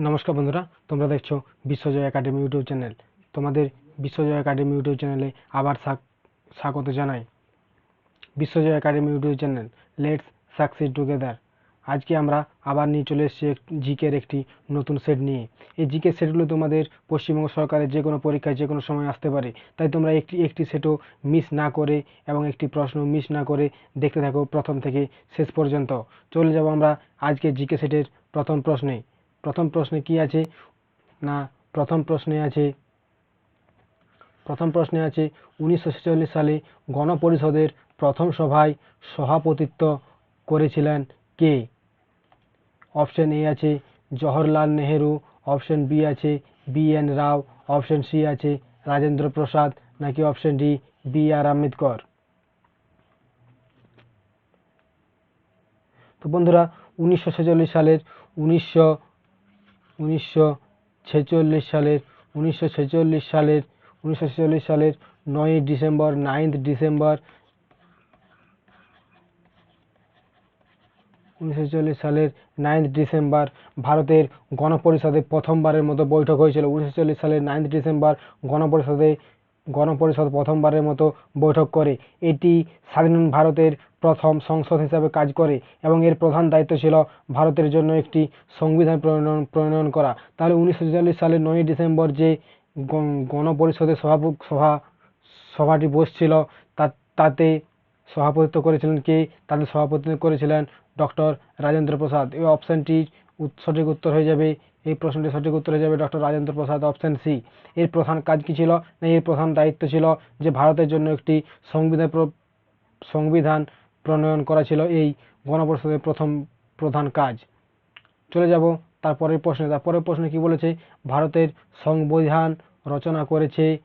নমস্কার বন্ধুরা, তোমরা দেখছ বিশ্বজয় একাডেমি ইউটিউব চ্যানেল। তোমাদের বিশ্বজয় একাডেমি ইউটিউব চ্যানেলে আবার স্বাগ- স্বাগত জানাই। Bishwajoy academy YouTube channel let's succeed together আজকে আমরা আবার নিয়ে চলে এসেছি জিকের একটি নতুন সেট নিয়ে। এই জিকে সেটগুলো তোমাদের পশ্চিমবঙ্গ সরকারের যে কোনো পরীক্ষায় যে কোনো সময় আসতে পারে। তাই তোমরা একটি একটি সেটও মিস না করে এবং একটি প্রশ্ন মিস না করে দেখতে থাকো প্রথম থেকে শেষ পর্যন্ত। চলে যাব আমরা আজকে জিকে সেটের প্রথম প্রশ্নে। প্রথম প্রশ্নে কি আছে? না, প্রথম প্রশ্নে আছে। প্রথম প্রশ্নে আছে, উনিশশো ছেচল্লিশ সালে গণপরিষদের প্রথম সভায় সভাপতিত্ব করেছিলেন কে? অপশন এ আছে, জওহরলাল নেহেরু। অপশন বি আছে, B N Rao. Option C আছে, রাজেন্দ্র প্রসাদ। নাকি option D, B R Ambedkar? তো বন্ধুরা, উনিশশো ছেচল্লিশ সালের উনিশশো উনিশশো ছেচল্লিশ সালের, উনিশশো ছেচল্লিশ সালের, উনিশশো ছেচল্লিশ সালের নয়ই ডিসেম্বর, নাইন্থ ডিসেম্বর, উনিশশো ছেচল্লিশ সালের নাইন্থ ডিসেম্বর ভারতের গণপরিষদে প্রথমবারের মতো বৈঠক হয়েছিল। উনিশশো ছেচল্লিশ সালের নাইন্থ ডিসেম্বর গণপরিষদে গণপরিষদ প্রথমবারের মতো বৈঠক করে। এটি স্বাধীন ভারতের প্রথম সংসদ হিসাবে কাজ করে এবং এর প্রধান দায়িত্ব ছিল ভারতের জন্য একটি সংবিধান প্রণয়ন প্রণয়ন করা। তাহলে উনিশশো ছেচল্লিশ সালের নয়ই ডিসেম্বর যে গণ- গণপরিষদের সভাপ, সভা, সভাটি বসছিল তাতে সভাপতিত্ব করেছিলেন কে? তাদের সভাপতিত্ব করেছিলেন ডক্টর রাজেন্দ্র প্রসাদ। এই অপশনটির সঠিক উত্তর হয়ে যাবে এই প্রশ্নটি সঠিক উত্তর হয়ে যাবে doctor Rajendra Prasad option C এর প্রধান কাজ কি ছিল? না, এর প্রধান দায়িত্ব ছিল যে ভারতের জন্য একটি সংবিধান সংবিধান প্রণয়ন করা ছিল। এই গণপরিষদের প্রথম প্রধান কাজ। চলে যাব তারপরের প্রশ্নে। তারপরের প্রশ্নে কি বলেছে? ভারতের সংবিধান রচনা করেছে।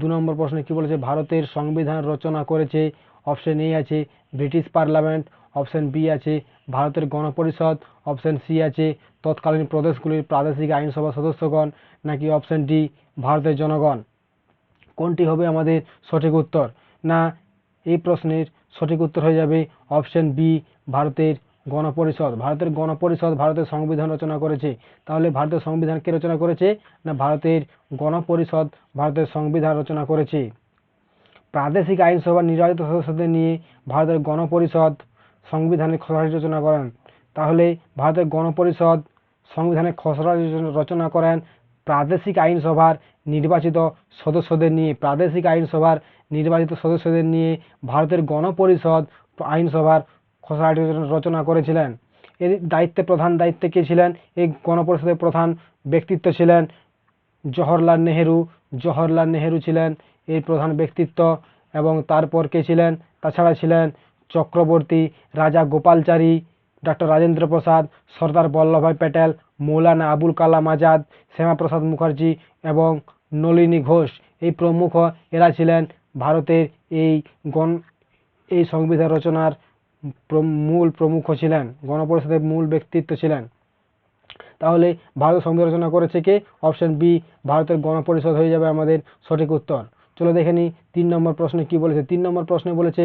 দু নম্বর প্রশ্নে কি বলেছে? ভারতের সংবিধান রচনা করেছে। অপশন এ আছে, ব্রিটিশ পার্লামেন্ট অপশন বি আছে, ভারতের গণপরিষদ, অপশন সি আছে, তৎকালীন প্রদেশগুলির প্রাদেশিক আইনসভা সদস্যগণ, নাকি অপশন ডি, ভারতের জনগণ? কোনটি হবে আমাদের সঠিক উত্তর? না, এই প্রশ্নের সঠিক উত্তর হয়ে যাবে অপশন বি, ভারতের গণপরিষদ। ভারতের গণপরিষদ ভারতের সংবিধান রচনা করেছে। তাহলে ভারতের সংবিধান কে রচনা করেছে? না, ভারতের গণপরিষদ ভারতের সংবিধান রচনা করেছে? প্রাদেশিক আইনসভা নির্বাচিত সদস্যদের নিয়ে ভারতের গণপরিষদ সংবিধানের খসড়াটি রচনা করেন। তাহলে ভারতের গণপরিষদ সংবিধানের খসড়া রচনা- করেন প্রাদেশিক আইনসভার নির্বাচিত সদস্যদের নিয়ে। প্রাদেশিক আইনসভার নির্বাচিত সদস্যদের নিয়ে ভারতের গণপরিষদ আইনসভার খসড়া রচনা- করেছিলেন। এর দায়িত্বে প্রধান দায়িত্বে কে ছিলেন? এই গণপরিষদের প্রধান ব্যক্তিত্ব ছিলেন জওহরলাল নেহেরু। জওহরলাল নেহেরু ছিলেন এই প্রধান ব্যক্তিত্ব এবং তারপর কে ছিলেন? তাছাড়া ছিলেন চক্রবর্তী, রাজা গোপালচারী ডক্টর রাজেন্দ্র প্রসাদ, সর্দার বল্লভভাই প্যাটেল, মৌলানা আবুল কালাম আজাদ, শ্যামাপ্রসাদ মুখার্জি এবং নলিনী ঘোষ। এই প্রমুখ এরা ছিলেন ভারতের এই গণ, এই সংবিধান রচনার মূল প্রমুখ ছিলেন, গণপরিষদের মূল ব্যক্তিত্ব ছিলেন। তাহলে ভারত সংবিধান রচনা করেছে কে? অপশন বি, ভারতের গণপরিষদ হয়ে যাবে আমাদের সঠিক উত্তর। চলো দেখে নিই তিন নম্বর প্রশ্নে কি বলেছে? তিন নম্বর প্রশ্নে বলেছে,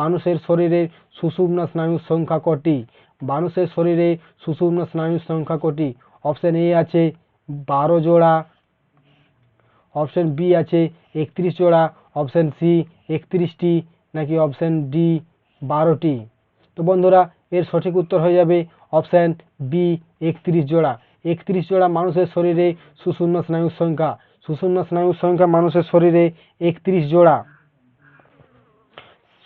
মানুষের শরীরে সুষুম্ন স্নায়ুর সংখ্যা কটি? মানুষের শরীরে সুষুম্ন স্নায়ুর সংখ্যা কটি? অপশন এ আছে বারো জোড়া অপশন বি আছে একত্রিশ জোড়া অপশন সি একত্রিশটি, নাকি অপশন ডি বারোটি? তো বন্ধুরা, এর সঠিক উত্তর হয়ে যাবে অপশন বি একত্রিশ জোড়া। একত্রিশ জোড়া মানুষের শরীরে সুষুম্ন স্নায়ুর সংখ্যা। সুষুম্ন স্নায়ুর সংখ্যা মানুষের শরীরে একত্রিশ জোড়া।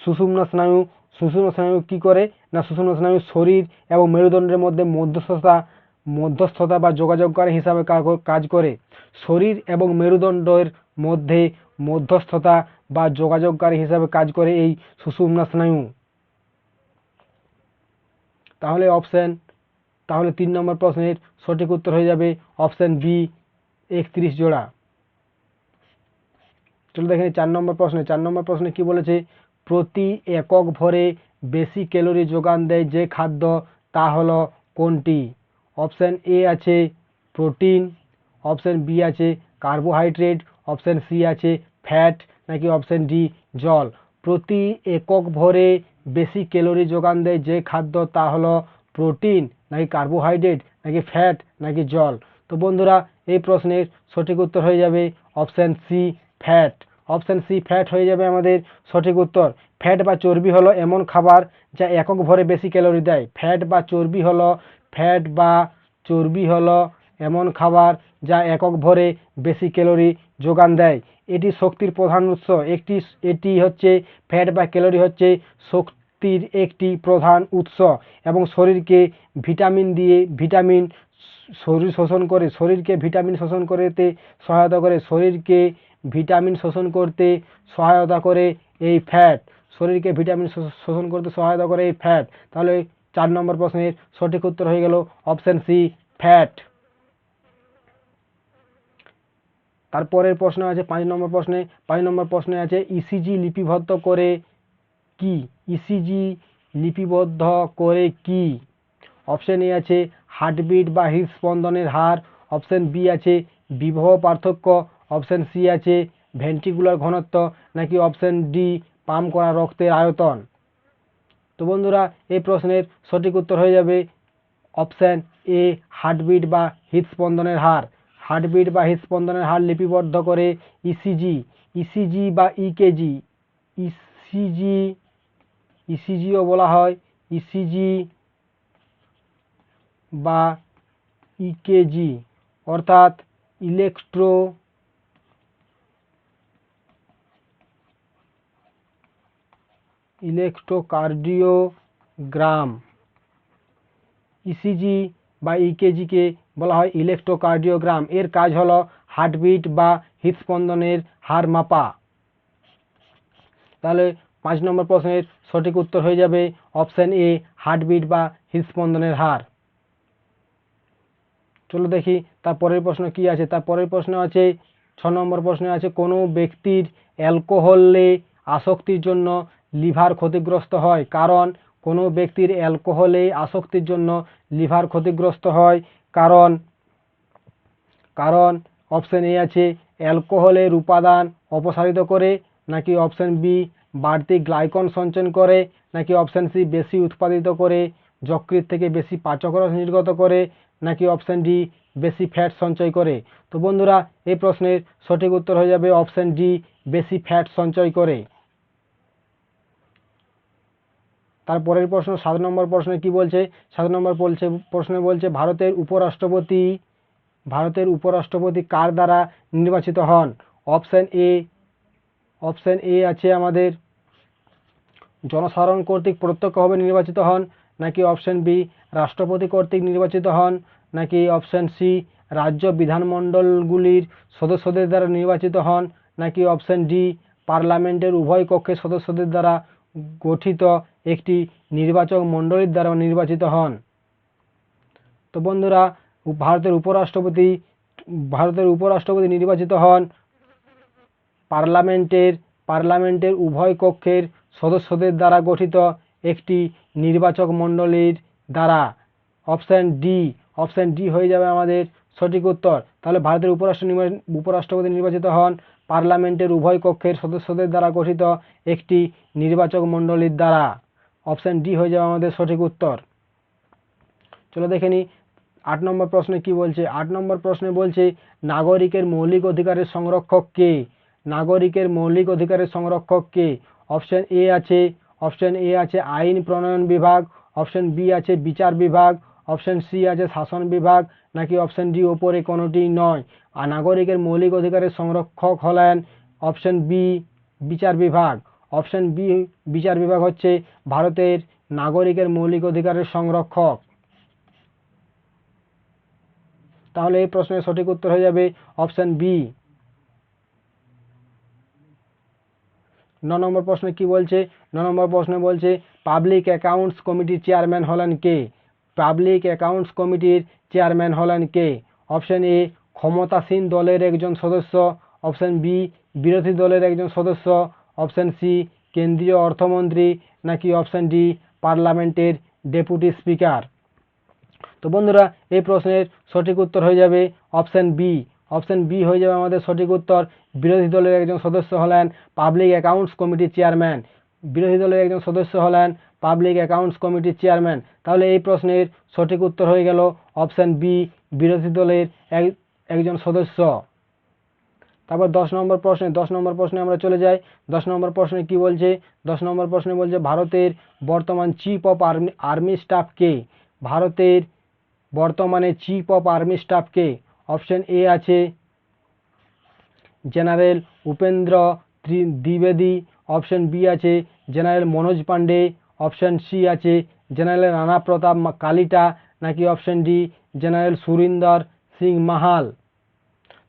সুষুম্ন স্নায়ু সুষুম্ন স্নায়ু কি করে? না, সুষুম্ন স্নায়ু শরীর এবং মেরুদণ্ডের মধ্যে মধ্যস্থতা মধ্যস্থতা বা যোগাযোগকারী হিসাবে কাজ করে। শরীর এবং মেরুদণ্ডের মধ্যে মধ্যস্থতা বা যোগাযোগকারী হিসাবে কাজ করে এই সুষুম্না স্নায়ু। তাহলে অপশন, তাহলে তিন নম্বর প্রশ্নের সঠিক উত্তর হয়ে যাবে অপশন বি, একত্রিশ জোড়া। চলো দেখে চার নম্বর প্রশ্নে, চার নম্বর প্রশ্নে কি বলেছে? প্রতি একক ভরে বেশি ক্যালোরি যোগান দেয় যে খাদ্য, তা হলো কোনটি? অপশান এ আছে প্রোটিন, অপশান বি আছে কার্বোহাইড্রেট, অপশান সি আছে ফ্যাট, নাকি অপশান ডি জল? প্রতি একক ভরে বেশি ক্যালোরি যোগান দেয় যে খাদ্য, তা হলো প্রোটিন, নাকি কার্বোহাইড্রেট, নাকি ফ্যাট, নাকি জল? তো বন্ধুরা, এই প্রশ্নের সঠিক উত্তর হয়ে যাবে option C fat. Option C, fat হয়ে যাবে আমাদের সঠিক উত্তর। ফ্যাট বা চর্বি হলো এমন খাবার যা একক ভরে বেশি ক্যালোরি দেয়। ফ্যাট বা চর্বি হলো, ফ্যাট বা চর্বি হলো এমন খাবার যা একক ভরে বেশি ক্যালোরি যোগান দেয়। এটি শক্তির প্রধান উৎস। একটি, এটি হচ্ছে, ফ্যাট বা ক্যালোরি হচ্ছে শক্তির একটি প্রধান উৎস এবং শরীরকে ভিটামিন দিয়ে ভিটামিন শরীর শোষণ করে, শরীরকে ভিটামিন শোষণ করতে সহায়তা করে। শরীরকে ভিটামিন শোষণ করতে সহায়তা করে এই ফ্যাট শরীরকে ভিটামিন শোষ- শোষণ করতে সহায়তা করে এই ফ্যাট তাহলে চার নম্বর প্রশ্নের সঠিক উত্তর হয়ে গেল অপশন সি ফ্যাট তারপরের প্রশ্ন আছে, পাঁচ নম্বর প্রশ্নে, পাঁচ নম্বর প্রশ্নে আছে ইসিজি লিপিবদ্ধ করে কি? ইসিজি লিপিবদ্ধ করে কি? অপশন এ আছে হার্টবিট বা হৃদস্পন্দনের হার। অপশান বি আছে, বিবাহ পার্থক্য অপশন সি আছে ভেন্ট্রিকুলার ঘনত্ব নাকি অপশান ডি পাম্প করা রক্তের আয়তন? তো বন্ধুরা, এই প্রশ্নের সঠিক উত্তর হয়ে যাবে অপশান এ, হার্টবিট বা হৃদস্পন্দনের হার। হার্টবিট বা হৃদস্পন্দনের হার লিপিবদ্ধ করে ইসিজি ইসিজি বা ইকেজি ইসিজি ইসিজিও বলা হয় ইসিজি বা ইকেজি অর্থাৎ ইলেকট্রো ইলেকট্রোকার্ডিওগ্রাম। ইসিজি বা ইকেজিকে বলা হয় ইলেকট্রোকার্ডিওগ্রাম। এর কাজ হলো হার্টবিট বা হৃদস্পন্দনের হার মাপা। তাহলে পাঁচ নম্বর প্রশ্নের সঠিক উত্তর হয়ে যাবে অপশন এ, হার্টবিট বা হৃদস্পন্দনের হার। চলো দেখি তার পরের প্রশ্ন কি আছে। তার পরের প্রশ্ন আছে, ছ নম্বর প্রশ্নে আছে, কোনো ব্যক্তির অ্যালকোহলে আসক্তির জন্য লিভার ক্ষতিগ্রস্ত হয়, কারণ কোনো ব্যক্তির অ্যালকোহলে আসক্তির জন্য লিভার ক্ষতিগ্রস্ত হয়, কারণ কারণ অপশান এ আছে, অ্যালকোহলের উপাদান অপসারিত করে, নাকি অপশন বি বাড়তি গ্লাইকন সঞ্চয় করে, নাকি অপশান সি বেশি উৎপাদিত করে, যকৃৎ থেকে বেশি পাচকরস নির্গত করে, নাকি অপশান ডি বেশি ফ্যাট সঞ্চয় করে। তো বন্ধুরা, এই প্রশ্নের সঠিক উত্তর হয়ে যাবে অপশন ডি, বেশি ফ্যাট সঞ্চয় করে। তারপরের প্রশ্ন, সাত নম্বর প্রশ্নে কি বলছে? সাত নম্বর বলছে, প্রশ্নে বলছে, ভারতের উপরাষ্ট্রপতি ভারতের উপরাষ্ট্রপতি কার দ্বারা নির্বাচিত হন? অপশন এ অপশন এ আছে আমাদের, জনসাধারণ কর্তৃক প্রত্যক্ষভাবে নির্বাচিত হন, নাকি অপশন বি, রাষ্ট্রপতি কর্তৃক নির্বাচিত হন, নাকি অপশন সি, রাজ্য বিধানমণ্ডলগুলির সদস্যদের দ্বারা নির্বাচিত হন, নাকি অপশন ডি, পার্লামেন্টের উভয় কক্ষের সদস্যদের দ্বারা গঠিত একটি নির্বাচক মণ্ডলীর দ্বারা নির্বাচিত হন। তো বন্ধুরা, ভারতের উপরাষ্ট্রপতি ভারতের উপরাষ্ট্রপতি নির্বাচিত হন পার্লামেন্টের পার্লামেন্টের উভয় কক্ষের সদস্যদের দ্বারা গঠিত একটি নির্বাচক মণ্ডলীর দ্বারা। অপশন ডি অপশন ডি হয়ে যাবে আমাদের সঠিক উত্তর। তাহলে ভারতের উপরাষ্ট্র উপরাষ্ট্রপতি নির্বাচিত হন পার্লামেন্টের উভয় কক্ষের সদস্যদের দ্বারা গঠিত একটি নির্বাচক মণ্ডলীর দ্বারা। অপশান ডি হয়ে যাবে আমাদের সঠিক উত্তর। চলো দেখে নিই আট নম্বর প্রশ্নে কি বলছে? আট নম্বর প্রশ্নে বলছে, নাগরিকের মৌলিক অধিকারের সংরক্ষক কে? নাগরিকের মৌলিক অধিকারের সংরক্ষক কে? অপশান এ আছে, অপশন এ আছে আইন প্রণয়ন বিভাগ, অপশন বি আছে বিচার বিভাগ, অপশন সি আছে শাসন বিভাগ নাকি অপশন ডি ওপরে কোনোটি নয়? আর নাগরিকের মৌলিক অধিকারের সংরক্ষক হলেন অপশন বি বিচার বিভাগ। অপশন বি বিচার বিভাগ হচ্ছে ভারতের নাগরিকের মৌলিক অধিকারের সংরক্ষক। তাহলে এই প্রশ্নের সঠিক উত্তর হয়ে যাবে অপশন বি ন নম্বর প্রশ্নে কি বলছে? ন নম্বর প্রশ্নে বলছে পাবলিক অ্যাকাউন্টস কমিটির চেয়ারম্যান হলেন কে? পাবলিক অ্যাকাউন্টস কমিটির চেয়ারম্যান হলেন কে? অপশন এ, ক্ষমতাসীন দলের একজন সদস্য। অপশন বি, বিরোধী দলের একজন সদস্য। অপশন সি, কেন্দ্রীয় অর্থমন্ত্রী নাকি অপশন ডি, পার্লামেন্টের ডেপুটি স্পিকার। তো বন্ধুরা, এই প্রশ্নের সঠিক উত্তর হয়ে যাবে অপশন বি। অপশন বি হয়ে যাবে আমাদের সঠিক উত্তর। বিরোধী দলের একজন সদস্য হলেন পাবলিক অ্যাকাউন্টস কমিটির চেয়ারম্যান। বিরোধী দলের একজন সদস্য হলেন পাবলিক অ্যাকাউন্টস কমিটির চেয়ারম্যান। তাহলে এই প্রশ্নের সঠিক উত্তর হয়ে গেল অপশান বি, বিরোধী দলের এক, একজন সদস্য। তারপর দশ নম্বর প্রশ্নে, দশ নম্বর প্রশ্নে আমরা চলে যাই। দশ নম্বর প্রশ্নে কি বলছে? দশ নম্বর প্রশ্নে বলছে, ভারতের বর্তমান chief of army army staff কে? ভারতের বর্তমানে চিফ অফ আর্মি স্টাফ কে? অপশন এ আছে। জেনারেল উপেন্দ্র দ্বিবেদী। অপশন বি আছে general Manoj Pande option C আছে জেনারেল রানা প্রতাপ কালিটা, নাকি option D general Surinder Singh Mahal?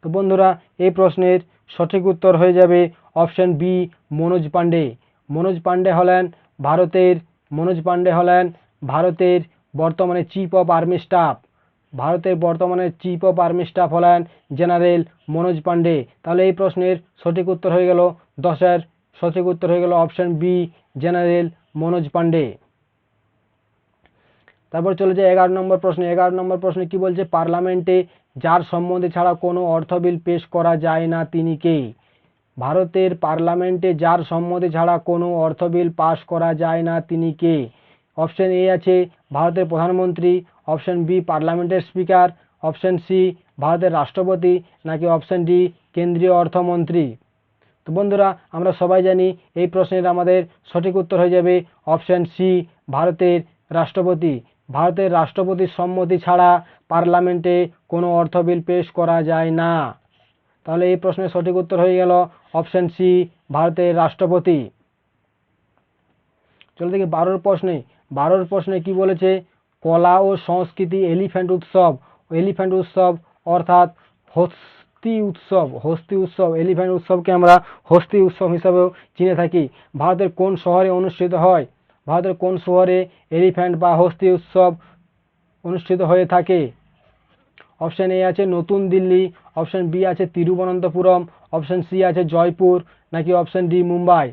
তো বন্ধুরা, এই প্রশ্নের সঠিক উত্তর হয়ে যাবে অপশান বি মনোজ পান্ডে মনোজ পান্ডে হলেন ভারতের, মনোজ পান্ডে হলেন ভারতের বর্তমানে চিফ অফ আর্মি স্টাফ ভারতের বর্তমানে চিফ অফ আর্মি স্টাফ হলেন জেনারেল মনোজ পান্ডে তাহলে এই প্রশ্নের সঠিক উত্তর হয়ে গেল দশের। সঠিক উত্তর হয়ে গেল option B general Manoj Pande. তারপর চলে যায় এগারো নম্বর প্রশ্ন। এগারো নম্বর প্রশ্নে কি বলছে? পার্লামেন্টে যার সম্বন্ধে ছাড়া কোনো অর্থ বিল পেশ করা যায় না তিনি কে? ভারতের পার্লামেন্টে যার সম্মতি ছাড়া কোনো অর্থ বিল পাশ করা যায় না তিনি কে? অপশন এ আছে ভারতের প্রধানমন্ত্রী, অপশন বি পার্লামেন্টের স্পিকার, অপশন সি ভারতের রাষ্ট্রপতি, নাকি অপশন ডি কেন্দ্রীয় অর্থমন্ত্রী? তো বন্ধুরা, আমরা সবাই জানি এই প্রশ্নের আমাদের সঠিক উত্তর হয়ে যাবে অপশান সি, ভারতের রাষ্ট্রপতি। ভারতের রাষ্ট্রপতির সম্মতি ছাড়া পার্লামেন্টে কোনো অর্থ বিল পেশ করা যায় না। তাহলে এই প্রশ্নের সঠিক উত্তর হয়ে গেল অপশন সি, ভারতের রাষ্ট্রপতি। চলো দেখি বারোর প্রশ্নে। বারোর প্রশ্নে কি বলেছে? কলা ও সংস্কৃতি এলিফ্যান্ট উৎসব। এলিফ্যান্ট উৎসব অর্থাৎ হস্তি উৎসব হস্তি উৎসব এলিফ্যান্ট উৎসবকে আমরা হস্তি উৎসব হিসাবেও চিনে থাকি। ভারতের কোন শহরে অনুষ্ঠিত হয়? ভারতের কোন শহরে এলিফ্যান্ট বা হস্তি উৎসব অনুষ্ঠিত হয়ে থাকে? অপশান এ আছে নতুন দিল্লি অপশান বি আছে তিরুবনন্তপুরম অপশান সি আছে জয়পুর, নাকি অপশান ডি মুম্বাই?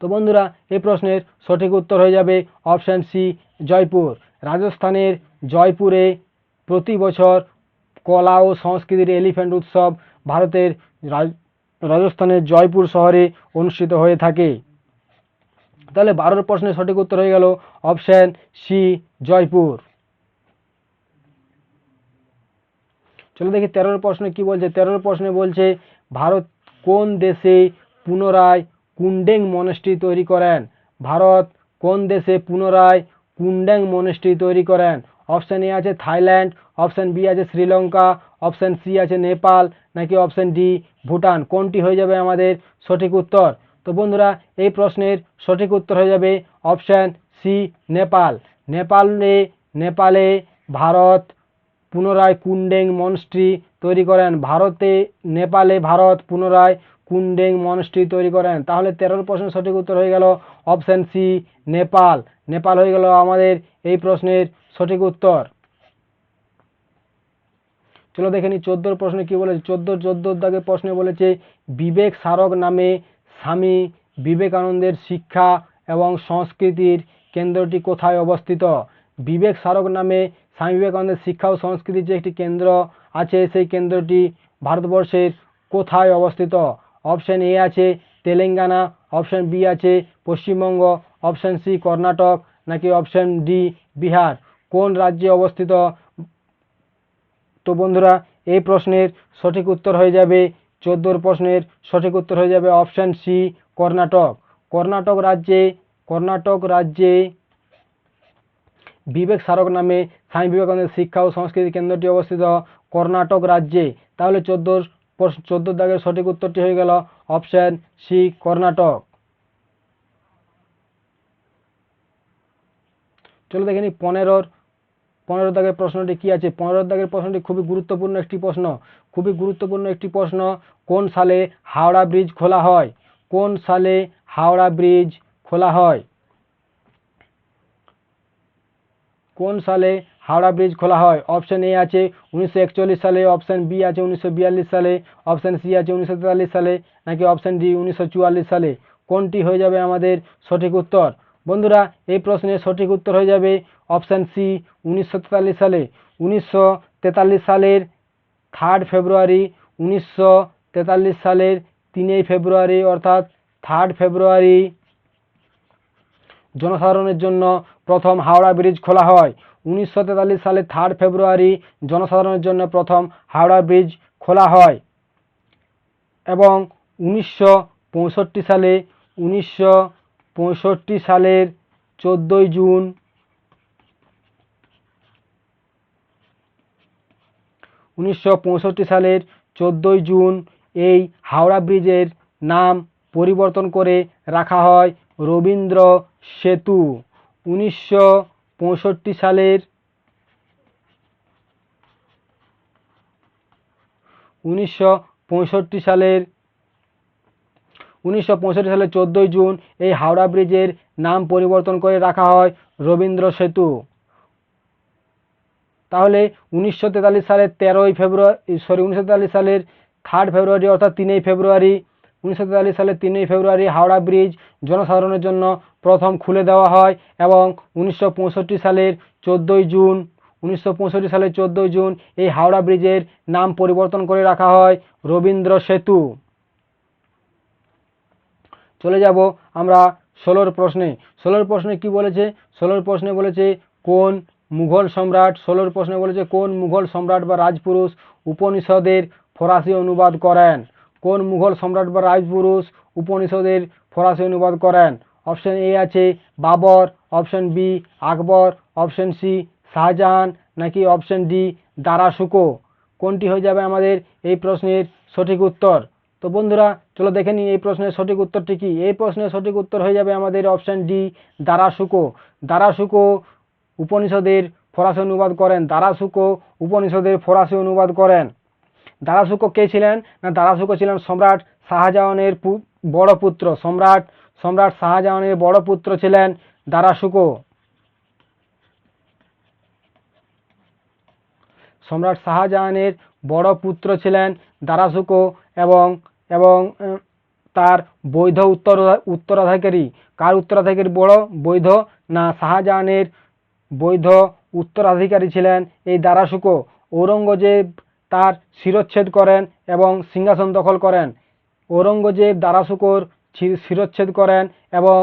তো বন্ধুরা, এই প্রশ্নের সঠিক উত্তর হয়ে যাবে অপশান সি জয়পুর। রাজস্থানের জয়পুরে প্রতি বছর কলা ও সংস্কৃতির এলিফ্যান্ট উৎসব ভারতের রাজ- রাজস্থানের জয়পুর শহরে অনুষ্ঠিত হয়ে থাকে। তাহলে বারোর প্রশ্নের সঠিক উত্তর হয়ে গেল অপশান সি, জয়পুর। চলো দেখি তেরোর প্রশ্নে কি বলছে। তেরোর প্রশ্নে বলছে, ভারত কোন দেশে পুনরায় কুন্ডেং মনেস্ট্রি তৈরি করেন? ভারত কোন দেশে পুনরায় কুন্ডেং মনেস্ট্রি তৈরি করেন? অপশন এ আছে থাইল্যান্ড অপশন বি আছে শ্রীলঙ্কা, অপশন সি আছে নেপাল, নাকি অপশন ডি ভুটান? কোনটি হয়ে যাবে আমাদের সঠিক উত্তর? তো বন্ধুরা, এই প্রশ্নের সঠিক উত্তর হয়ে যাবে অপশন সি, নেপাল। নেপালে নেপালে ভারত পুনরায় কুন্ডেং মনস্ট্রি তৈরি করেন। ভারতে, নেপালে ভারত পুনরায় কুন্ডেং মনস্ট্রি তৈরি করেন। তাহলে তেরোর প্রশ্নের সঠিক উত্তর হয়ে গেল অপশন সি, নেপাল। নেপাল হয়ে গেল আমাদের এই প্রশ্নের সঠিক উত্তর। চলো দেখে নি, চোদ্দোর প্রশ্নে কি বলেছে? চোদ্দোর চোদ্দোর দাগে প্রশ্নে বলেছে, বিবেক স্মারক নামে স্বামী বিবেকানন্দের শিক্ষা এবং সংস্কৃতির কেন্দ্রটি কোথায় অবস্থিত? বিবেক স্মারক নামে স্বামী বিবেকানন্দের শিক্ষা ও সংস্কৃতির যে একটি কেন্দ্র আছে, সেই কেন্দ্রটি ভারতবর্ষের কোথায় অবস্থিত? অপশন এ আছে তেলেঙ্গানা, অপশন বি আছে পশ্চিমবঙ্গ, অপশন সি কর্ণাটক, নাকি অপশন ডি বিহার? কোন রাজ্যে অবস্থিত তো বন্ধুরা, এই প্রশ্নের সঠিক উত্তর হয়ে যাবে চোদ্দোর প্রশ্নের সঠিক উত্তর হয়ে যাবে অপশান সি, কর্ণাটক। কর্ণাটক রাজ্যে কর্ণাটক রাজ্যে বিবেক স্মারক নামে স্বামী বিবেকানন্দের শিক্ষা ও সংস্কৃতি কেন্দ্রটি অবস্থিত কর্ণাটক রাজ্যে। তাহলে চোদ্দোর চোদ্দোর দাগের সঠিক উত্তরটি হয়ে গেল অপশান সি, কর্ণাটক। চলো দেখে নিই পনেরোর পনেরো দাগের প্রশ্নটি কি আছে? পনেরো দাগের প্রশ্নটি খুবই গুরুত্বপূর্ণ একটি প্রশ্ন। খুবই গুরুত্বপূর্ণ একটি প্রশ্ন, কোন সালে হাওড়া ব্রিজ খোলা হয়? কোন সালে হাওড়া ব্রিজ খোলা হয়? কোন সালে হাওড়া ব্রিজ খোলা হয়? অপশন এ আছে উনিশশো একচল্লিশ সালে, অপশন বি আছে উনিশশো বিয়াল্লিশ সালে, অপশন সি আছে উনিশশো তেতাল্লিশ সালে, নাকি অপশন ডি উনিশশো চুয়াল্লিশ সালে? কোনটি হয়ে যাবে আমাদের সঠিক উত্তর? বন্ধুরা, এই প্রশ্নের সঠিক উত্তর হয়ে যাবে অপশন সি, উনিশশো তেতাল্লিশ সালে। উনিশশো তেতাল্লিশ সালের থার্ড ফেব্রুয়ারি উনিশশো তেতাল্লিশ সালের তিনই ফেব্রুয়ারি অর্থাৎ থার্ড ফেব্রুয়ারি জনসাধারণের জন্য প্রথম হাওড়া ব্রিজ খোলা হয়। উনিশশো তেতাল্লিশ সালে থার্ড ফেব্রুয়ারি জনসাধারণের জন্য প্রথম হাওড়া ব্রিজ খোলা হয়। এবং উনিশশো পঁয়ষট্টি সালে, উনিশশো পঁয়ষট্টি সালের চোদ্দোই জুন উনিশশো পঁয়ষট্টি সালের চোদ্দোই জুন এই হাওড়া ব্রিজের নাম পরিবর্তন করে রাখা হয় রবীন্দ্র সেতু। উনিশশো পঁয়ষট্টি সালের উনিশশো পঁয়ষট্টি সালের উনিশশো পঁয়ষট্টি সালের চোদ্দোই জুন এই হাওড়া ব্রিজের নাম পরিবর্তন করে রাখা হয় রবীন্দ্র সেতু। তাহলে উনিশশো তেতাল্লিশ সালের তেরোই ফেব্রুয়ারি সরি উনিশশো তেতাল্লিশ সালের থার্ড ফেব্রুয়ারি, অর্থাৎ তিনই ফেব্রুয়ারি, উনিশশো তেতাল্লিশ সালের তিনই ফেব্রুয়ারি হাওড়া ব্রিজ জনসাধারণের জন্য প্রথম খুলে দেওয়া হয় এবং উনিশশো পঁয়ষট্টি সালের চোদ্দোই জুন, উনিশশো পঁয়ষট্টি সালের চোদ্দোই জুন এই হাওড়া ব্রিজের নাম পরিবর্তন করে রাখা হয় রবীন্দ্র সেতু। চলে যাব আমরা ষোলোর প্রশ্নে। ষোলোর প্রশ্নে কি বলেছে? ষোলোর প্রশ্নে বলেছে কোন মুঘল সম্রাট ষোলোর প্রশ্নে বলেছে, কোন মুঘল সম্রাট বা রাজপুরুষ উপনিষদের ফরাসি অনুবাদ করেন? কোন মুঘল সম্রাট বা রাজপুরুষ উপনিষদের ফরাসি অনুবাদ করেন? অপশন এ আছে Babur, option B Akbar, option C Shah Jahan, নাকি অপশন ডি দারাশুকো? কোনটি হয়ে যাবে আমাদের এই প্রশ্নের সঠিক উত্তর? তো বন্ধুরা, চলো দেখে নিই এই প্রশ্নের সঠিক উত্তরটি কী? এই প্রশ্নের সঠিক উত্তর হয়ে যাবে আমাদের অপশন ডি দারাশুকো। দারাশুকো উপনিষদের ফরাসি অনুবাদ করেন দারাশুকো উপনিষদের ফরাসি অনুবাদ করেন। দারাশুকো কে ছিলেন? না দারাশুকো ছিলেন সম্রাট শাহজাহানের বড় পুত্র। সম্রাট সম্রাট শাহজাহানের বড় পুত্র ছিলেন দারাশুকো সম্রাট শাহজাহানের বড় পুত্র ছিলেন দারাশুকো এবং এবং তার বৈধ উত্তর উত্তরাধিকারী। কার উত্তরাধিকারী বড় বৈধ? না, শাহজাহানের বৈধ উত্তরাধিকারী ছিলেন এই দারাশুকো। ঔরঙ্গজেব তার শিরচ্ছেদ করেন এবং সিংহাসন দখল করেন। ঔরঙ্গজেব দারাশুকোর শিরচ্ছেদ করেন এবং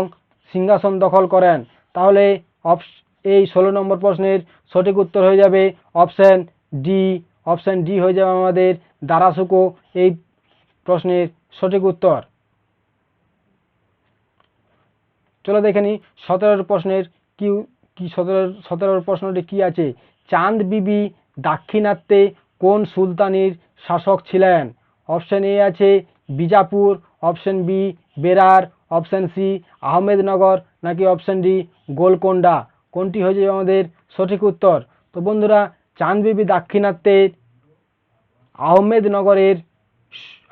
সিংহাসন দখল করেন। তাহলে অপস এই ষোলো নম্বর প্রশ্নের সঠিক উত্তর হয়ে যাবে অপশান ডি। অপশান ডি হয়ে যাবে আমাদের দারাশুকো। এই প্রশ্নের সঠিক উত্তর। চলো দেখে নিই সতেরোর প্রশ্নের কি সতেরো, সতেরোর প্রশ্নটি কি আছে? চাঁদ বিবি দাক্ষিণাত্যে কোন সুলতানির শাসক ছিলেন? অপশন এ আছে Bijapur, option B Berar, option C Ahmednagar, নাকি অপশন ডি গোলকোন্ডা? কোনটি হয়ে যাবে আমাদের সঠিক উত্তর? তো বন্ধুরা, চাঁদ বিবি দাক্ষিণাত্যের আহমেদনগরের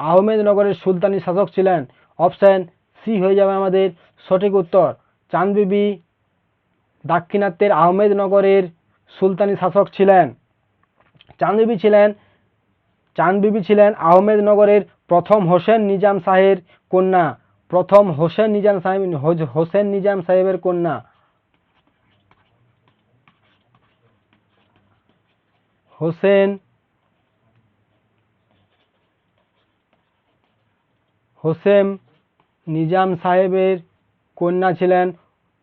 আহমেদনগরের সুলতানি শাসক ছিলেন। অপশন সি হয়ে যাবে আমাদের সঠিক উত্তর। চাঁদ বিবি দাক্ষিণাত্যের আহমেদনগরের সুলতানি শাসক ছিলেন। চাঁদবিবি ছিলেন চাঁদ বিবি ছিলেন আহমেদনগরের প্রথম হোসেন নিজাম সাহের কন্যা। প্রথম হোসেন নিজাম সাহেব হোসেন নিজাম সাহেবের কন্যা। হোসেন হোসেন নিজাম সাহেবের কন্যা ছিলেন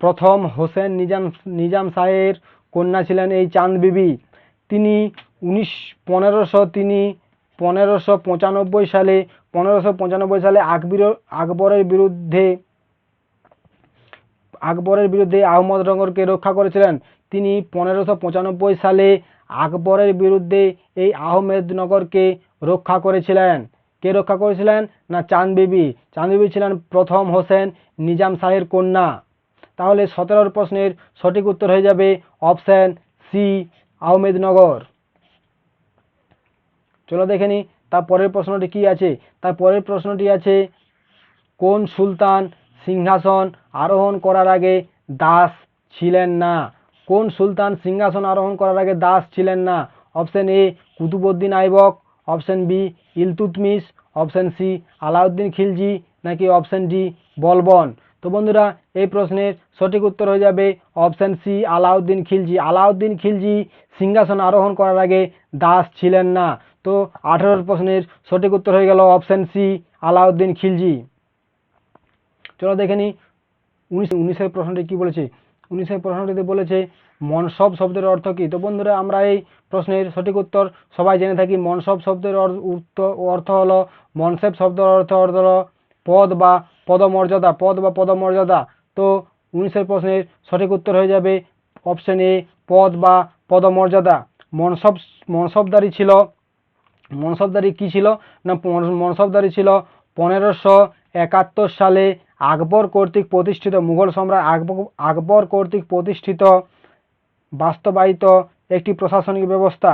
প্রথম হোসেন নিজাম নিজাম সাহেবের কন্যা ছিলেন এই চাঁদ বিবি তিনি উনিশ, পনেরোশো, তিনি পনেরোশো পঁচানব্বই সালে, পনেরোশো পঁচানব্বই সালে আকবির, আকবরের বিরুদ্ধে আকবরের বিরুদ্ধে আহমদনগরকে রক্ষা করেছিলেন। তিনি পনেরোশো পঁচানব্বই সালে আকবরের বিরুদ্ধে এই আহমেদনগরকে রক্ষা করেছিলেন। কে রক্ষা করেছিলেন? না চাঁদ বিবি চাঁদ বিবি ছিলেন প্রথম হোসেন নিজাম শাহের কন্যা। তাহলে সতেরোর প্রশ্নের সঠিক উত্তর হয়ে যাবে অপশান সি, আহমেদনগর। চলো দেখে নি, তার পরের প্রশ্নটি কি আছে? তার পরের প্রশ্নটি আছে, কোন সুলতান সিংহাসন আরোহণ করার আগে দাস ছিলেন না? কোন সুলতান সিংহাসন আরোহণ করার আগে দাস ছিলেন না? Option A, Qutubuddin Aibak, option B, Iltutmish, option C, Alauddin Khilji, নাকি অপশান ডি, বলবন? তো বন্ধুরা, এই প্রশ্নের সঠিক উত্তর হয়ে যাবে অপশন সি আলাউদ্দিন খিলজি। আলাউদ্দিন খিলজি সিংহাসন আরোহণ করার আগে দাস ছিলেন না। তো আঠেরোর প্রশ্নের সঠিক উত্তর হয়ে গেল অপশন সি আলাউদ্দিন খিলজি। চলো দেখে নিই উনিশ, উনিশের প্রশ্নটি কি বলেছে? উনিশের প্রশ্নটিতে বলেছে মনসব শব্দের অর্থ কি? তো বন্ধুরা, আমরা এই প্রশ্নের সঠিক উত্তর সবাই জেনে থাকি। মনসব শব্দের অর্থ হলো মনসেব শব্দের অর্থ অর্থ হলো পদ বা পদমর্যাদা, পদ বা পদমর্যাদা, তো উনিশের প্রশ্নের সঠিক উত্তর হয়ে যাবে অপশন এ পদ বা পদমর্যাদা। মনসব, মনসবদারি ছিল, মনসবদারি কি ছিল? না মনসবদারি ছিল পনেরোশো একাত্তর সালে আকবর কর্তৃক প্রতিষ্ঠিত, মুঘল সম্রাট আকবর আকবর কর্তৃক প্রতিষ্ঠিত, বাস্তবায়িত একটি প্রশাসনিক ব্যবস্থা।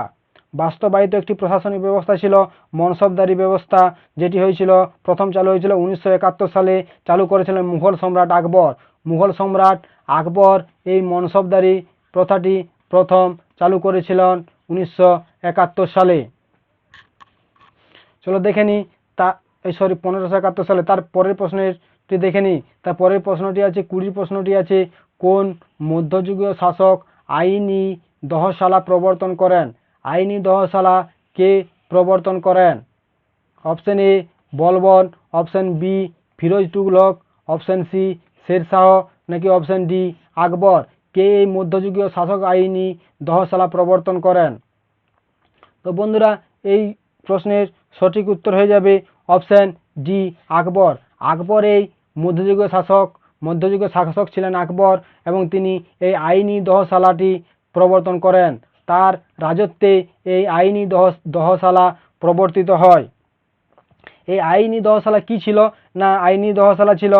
বাস্তবায়িত একটি প্রশাসনিক ব্যবস্থা ছিল, মনসবদারি ব্যবস্থা, যেটি হয়েছিল, প্রথম চালু হয়েছিল উনিশশো একাত্তর সালে, চালু করেছিলেন মুঘল সম্রাট আকবর। মুঘল সম্রাট আকবর এই মনসবদারি প্রথাটি প্রথম চালু করেছিলেন উনিশশো একাত্তর সালে। চলো দেখে নিই তা, এই সরি, পনেরোশো একাত্তর সালে, তার পরের প্রশ্নটি দেখে নিই তার পরের প্রশ্নটি আছে, কুড়ির প্রশ্নটি আছে, কোন মধ্যযুগীয় শাসক আইনি দহশালা প্রবর্তন করেন? আইনি দহশালা কে প্রবর্তন করেন? Option A, Balban. Option B, Firoz Tughlaq. Option C Sher Shah নাকি অপশন ডি, আকবর। কে এই মধ্যযুগীয় শাসক আইনি দহশালা প্রবর্তন করেন? তো বন্ধুরা, এই প্রশ্নের সঠিক উত্তর হয়ে যাবে অপশন ডি, আকবর। আকবর এই মধ্যযুগীয় শাসক মধ্যযুগীয় শাসক ছিলেন আকবর এবং তিনি এই আইনি দহশালাটি প্রবর্তন করেন। তার রাজত্বে এই আইনি দহ দহশালা প্রবর্তিত হয়। এই আইনি দহশালা কি ছিল? না, আইনি দহশালা ছিল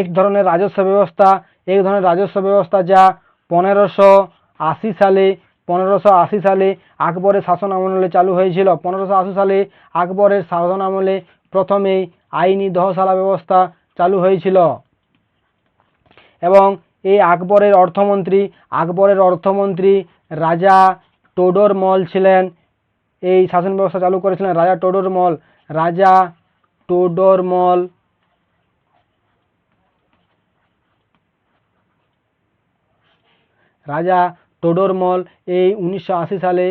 এক ধরনের রাজস্ব ব্যবস্থা। এক ধরনের রাজস্ব ব্যবস্থা যা পনেরোশো আশি সালে, পনেরোশো আশি সালে আকবরের শাসন আমলে চালু হয়েছিল। পনেরোশো আশি সালে আকবরের শাসন আমলে প্রথমেই আইনি দহশালা ব্যবস্থা চালু হয়েছিল। এবং এই আকবরের অর্থমন্ত্রী আকবরের অর্থমন্ত্রী রাজা টোডরমল ছিলেন। এই শাসন ব্যবস্থা চালু করেছিলেন রাজা টোডরমল রাজা টোডরমল রাজা টোডরমল এই উনিশশো আশি সালে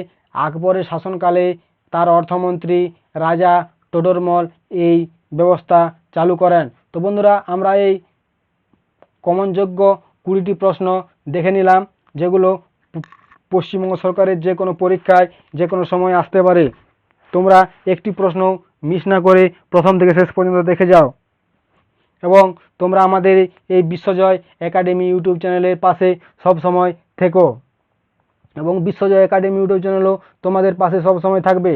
আকবরের শাসনকালে তার অর্থমন্ত্রী রাজা টোডরমল এই ব্যবস্থা চালু করেন। তো বন্ধুরা, আমরা এই কমনযোগ্য কুড়িটি প্রশ্ন দেখে নিলাম, যেগুলো পশ্চিমবঙ্গ সরকারের যে কোনো পরীক্ষায় যে কোনো সময় আসতে পারে। তোমরা একটি প্রশ্ন মিস না করে প্রথম থেকে শেষ পর্যন্ত দেখে যাও। এবং তোমরা আমাদের এই বিশ্বজয় একাডেমি ইউটিউব চ্যানেলের পাশে সব সময় থেকো। এবং বিশ্বজয় একাডেমি ইউটিউব চ্যানেলও তোমাদের পাশে সব সময় থাকবে।